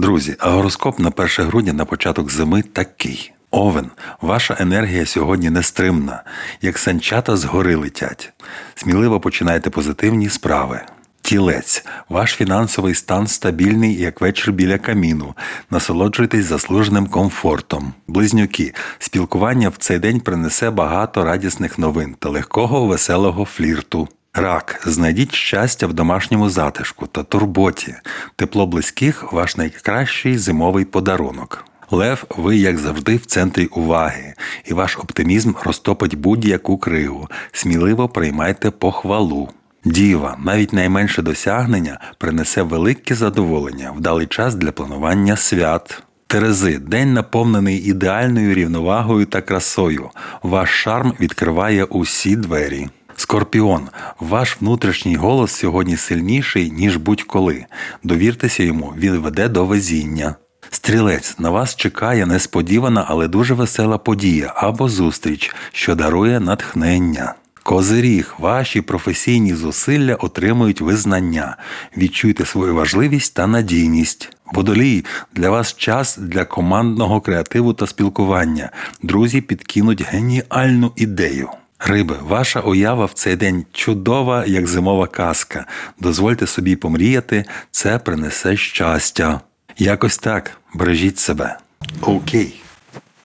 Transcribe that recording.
Друзі, а гороскоп на 1 грудня на початок зими такий. Овен, ваша енергія сьогодні нестримна, як санчата з гори летять. Сміливо починайте позитивні справи. Тілець, ваш фінансовий стан стабільний, як вечір біля каміну. Насолоджуйтесь заслуженим комфортом. Близнюки, спілкування в цей день принесе багато радісних новин та легкого веселого флірту. Рак, знайдіть щастя в домашньому затишку та турботі. Тепло близьких ваш найкращий зимовий подарунок. Лев, ви, як завжди, в центрі уваги, і ваш оптимізм розтопить будь-яку кригу. Сміливо приймайте похвалу. Діва, навіть найменше досягнення принесе велике задоволення, вдалий час для планування свят. Терези, день наповнений ідеальною рівновагою та красою. Ваш шарм відкриває усі двері. Скорпіон, ваш внутрішній голос сьогодні сильніший, ніж будь-коли. Довіртеся йому, він веде до везіння. Стрілець, на вас чекає несподівана, але дуже весела подія або зустріч, що дарує натхнення. Козиріг, ваші професійні зусилля отримують визнання. Відчуйте свою важливість та надійність. Водолій, для вас час для командного креативу та спілкування. Друзі підкинуть геніальну ідею. Риби, ваша уява в цей день чудова, як зимова казка. Дозвольте собі помріяти, це принесе щастя. Якось так, бережіть себе. Окей.